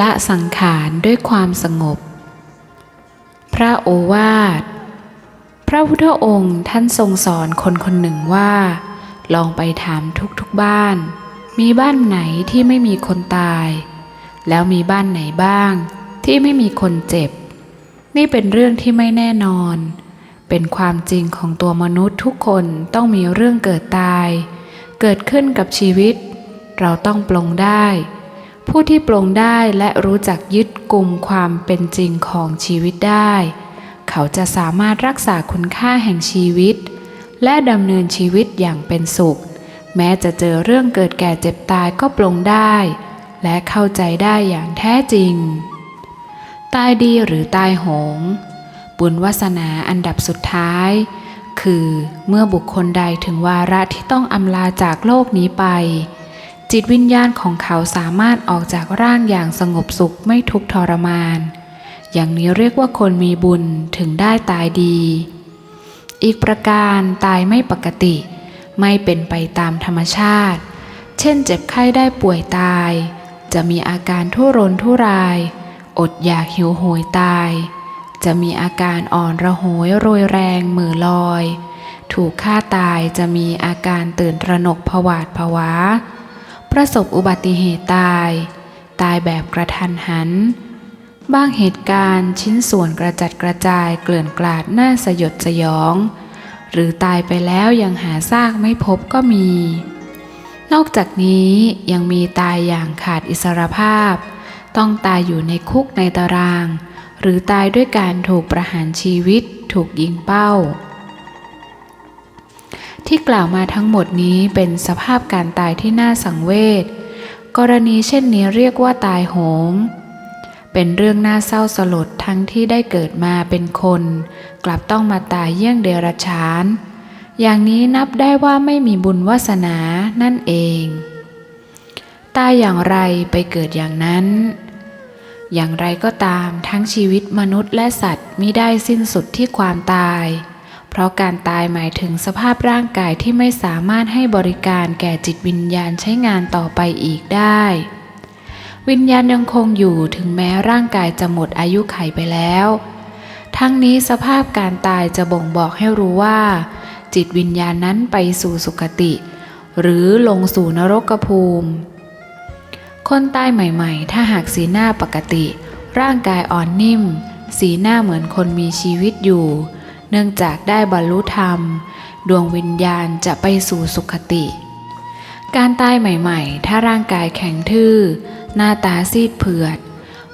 ละสังขารด้วยความสงบ พระโอวาท พระพุทธองค์ท่านทรงสอนคนคนหนึ่งว่า ลองไปถามทุกๆบ้าน มีบ้านไหนที่ไม่มีคนตาย แล้วมีบ้านไหนบ้างที่ไม่มีคนเจ็บ นี่เป็นเรื่องที่ไม่แน่นอน เป็นความจริงของตัวมนุษย์ทุกคนต้องมีเรื่องเกิดตาย เกิดขึ้นกับชีวิต เราต้องปลงได้ ผู้ที่ปลงได้และรู้จักยึดกลุ่มความเป็นจริงของชีวิตได้ เขาจะสามารถรักษาคุณค่าแห่งชีวิต และดำเนินชีวิตอย่างเป็นสุข แม้จะเจอเรื่องเกิดแก่เจ็บตายก็ปลงได้ และเข้าใจได้อย่างแท้จริง ตายดีหรือตายโหง บุญวาสนาอันดับสุดท้าย คือเมื่อบุคคลใดถึงวาระที่ต้องอำลาจากโลกนี้ไป จิตวิญญาณของเขาสามารถออกจากร่างอย่างสงบสุขไม่ทุกข์ทรมาน อย่างนี้เรียกว่าคนมีบุญถึงได้ตายดี อีกประการตายไม่ปกติ ไม่เป็นไปตามธรรมชาติ เช่นเจ็บไข้ได้ป่วยตาย จะมีอาการทุรนทุราย อดอยากหิวโหยตาย จะมีอาการอ่อนระหวยโรยแรงมือลอย ถูกฆ่าตายจะมีอาการตื่นตระหนกผวาดผวา ประสบอุบัติเหตุตาย ตายแบบกระทันหัน บางเหตุการณ์ชิ้นส่วนกระจัดกระจายเกลื่อนกลาดน่าสยดสยอง หรือตายไปแล้วยังหาซากไม่พบก็มี นอกจากนี้ยังมีตายอย่างขาดอิสรภาพ ต้องตายอยู่ในคุกในตาราง หรือตายด้วยการถูกประหารชีวิตถูกยิงเป้า ที่กล่าวมาทั้งหมดนี้เป็นสภาพการตายที่น่าสังเวช กรณีเช่นนี้เรียกว่าตายโหง เป็นเรื่องน่าเศร้าสลดทั้งที่ได้เกิดมาเป็นคน กลับต้องมาตายเยี่ยงเดรัจฉาน อย่างนี้นับได้ว่าไม่มีบุญวาสนานั่นเอง ตายอย่างไรไปเกิดอย่างนั้น อย่างไรก็ตามทั้งชีวิตมนุษย์และสัตว์มิได้สิ้นสุดที่ความตาย เพราะการตายหมายถึงสภาพร่างกายที่ไม่สามารถให้บริการแก่จิตวิญญาณใช้งานต่อไปอีกได้ วิญญาณยังคงอยู่ถึงแม้ร่างกายจะหมดอายุไขไปแล้ว ทั้งนี้สภาพการตายจะบ่งบอกให้รู้ว่า จิตวิญญาณนั้นไปสู่สุคติ หรือลงสู่นรกภูมิคนตายใหม่ๆ ถ้าหากสีหน้าปกติ ร่างกายอ่อนนิ่ม สีหน้าเหมือนคนมีชีวิตอยู่ เนื่องจากได้บรรลุธรรม ดวงวิญญาณจะไปสู่สุคติ การตายใหม่ๆ ถ้าร่างกายแข็งทื่อ หน้าตาซีดเผือด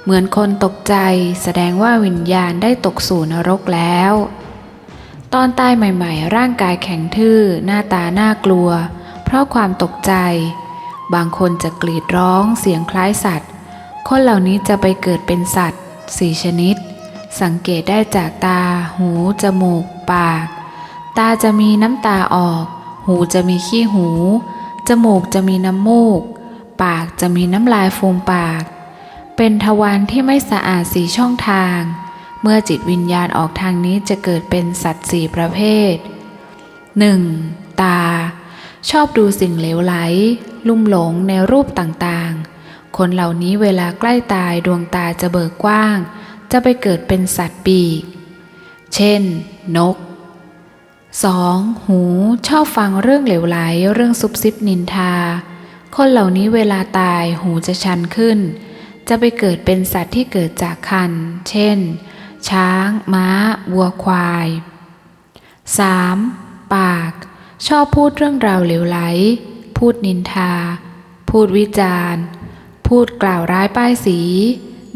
เหมือนคนตกใจแสดงว่าวิญญาณได้ตกสู่นรกแล้ว ตอนตายใหม่ๆ ร่างกายแข็งทื่อ หน้าตาน่ากลัว เพราะความตกใจ บางคนจะกรีดร้องเสียงคล้ายสัตว์ คนเหล่านี้จะไปเกิดเป็นสัตว์สี่ชนิด สังเกตได้จากตา หู จมูก ปาก ตาจะมีน้ำตาออก หูจะมีขี้หู จมูกจะมีน้ำมูก ปากจะมีน้ำลายฟูมปาก เป็นทวารที่ไม่สะอาดสีช่องทาง เมื่อจิตวิญญาณออกทางนี้จะเกิดเป็นสัตว์สี่ประเภท 1. ตา ชอบดูสิ่งเหลวไหล ลุ่มหลงในรูปต่างๆ คนเหล่านี้เวลาใกล้ตายดวงตาจะเบิกกว้าง จะไปเกิดเป็นสัตว์ปีก เช่น นก 2. หูชอบฟังเรื่องเหลวไหลเรื่องซุบซิบนินทา คนเหล่านี้เวลาตายหูจะชันขึ้น จะไปเกิดเป็นสัตว์ที่เกิดจากคัน เช่น ช้าง ม้า วัวควาย 3. ปาก ชอบพูดเรื่องราวเหลวไหล พูดนินทา พูดวิจารณ์ พูดกล่าวร้ายป้ายสี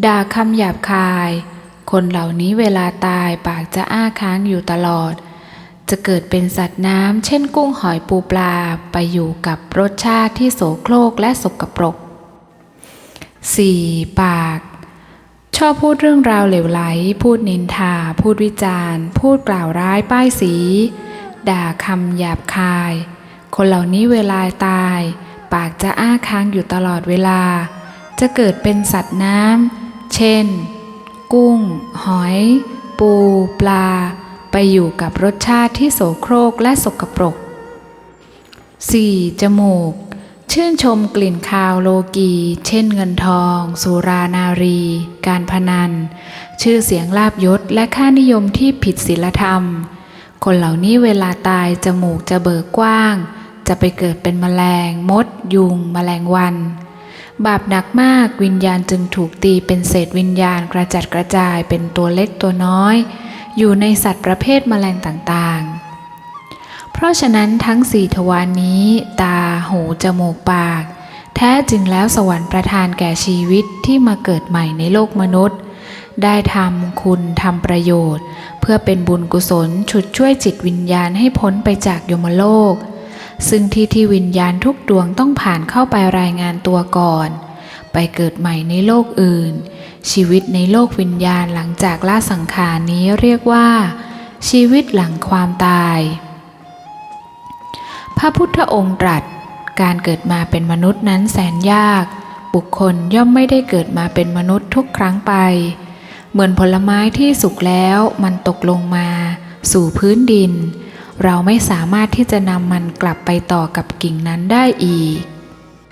ด่าคำหยาบคาย คนเหล่านี้เวลาตายปากจะอ้าค้างอยู่ตลอด จะเกิดเป็นสัตว์น้ำเช่นกุ้งหอยปูปลาไปอยู่กับรสชาติที่โสโครกและสกปรก 4. ปาก ชอบพูดเรื่องราวเหลวไหล พูดนินทา พูดวิจารณ์ พูดกล่าวร้ายป้ายสี ด่าคำหยาบคาย คนเหล่านี้เวลาตาย ปากจะอ้าค้างอยู่ตลอดเวลา จะเกิดเป็นสัตว์น้ำ เช่น กุ้ง หอย ปู ปลา ไปอยู่กับรสชาติที่โสโครกและสกปรก 4. จมูก ชื่นชมกลิ่นคาวโลกี เช่นเงินทอง สุรานารี การพนัน ชื่อเสียงลาบยศและค่านิยมที่ผิดศีลธรรม คนเหล่านี้เวลาตายจมูกจะเบิกกว้าง จะไปเกิดเป็นแมลง มด ยุง แมลงวัน บาปหนักมากวิญญาณจึงถูกตีเป็นเศษวิญญาณกระจัดกระจายเป็นตัวเล็กตัวน้อย อยู่ในสัตว์ประเภทแมลงต่างๆ เพราะฉะนั้นทั้งสี่ทวารนนี้ ตา หู จมูก ปาก แท้จริงแล้วสวรรค์ประทานแก่ชีวิตที่มาเกิดใหม่ในโลกมนุษย์ ได้ทำคุณทำประโยชน์ เพื่อเป็นบุญกุศลฉุดช่วยจิตวิญญาณให้พ้นไปจากยมโลก ซึ่งที่ที่วิญญาณทุกดวงต้องผ่านเข้าไปรายงานตัวก่อน ไปเกิดใหม่ในโลกอื่น ชีวิตในโลกวิญญาณหลังจากละสังขารนี้เรียกว่า ชีวิตหลังความตาย พระพุทธองค์ตรัส การเกิดมาเป็นมนุษย์นั้นแสนยาก บุคคลย่อมไม่ได้เกิดมาเป็นมนุษย์ทุกครั้งไป เหมือนผลไม้ที่สุกแล้วมันตกลงมา สู่พื้นดิน เราไม่สามารถที่จะนำมันกลับไปต่อกับกิ่งนั้นได้อีก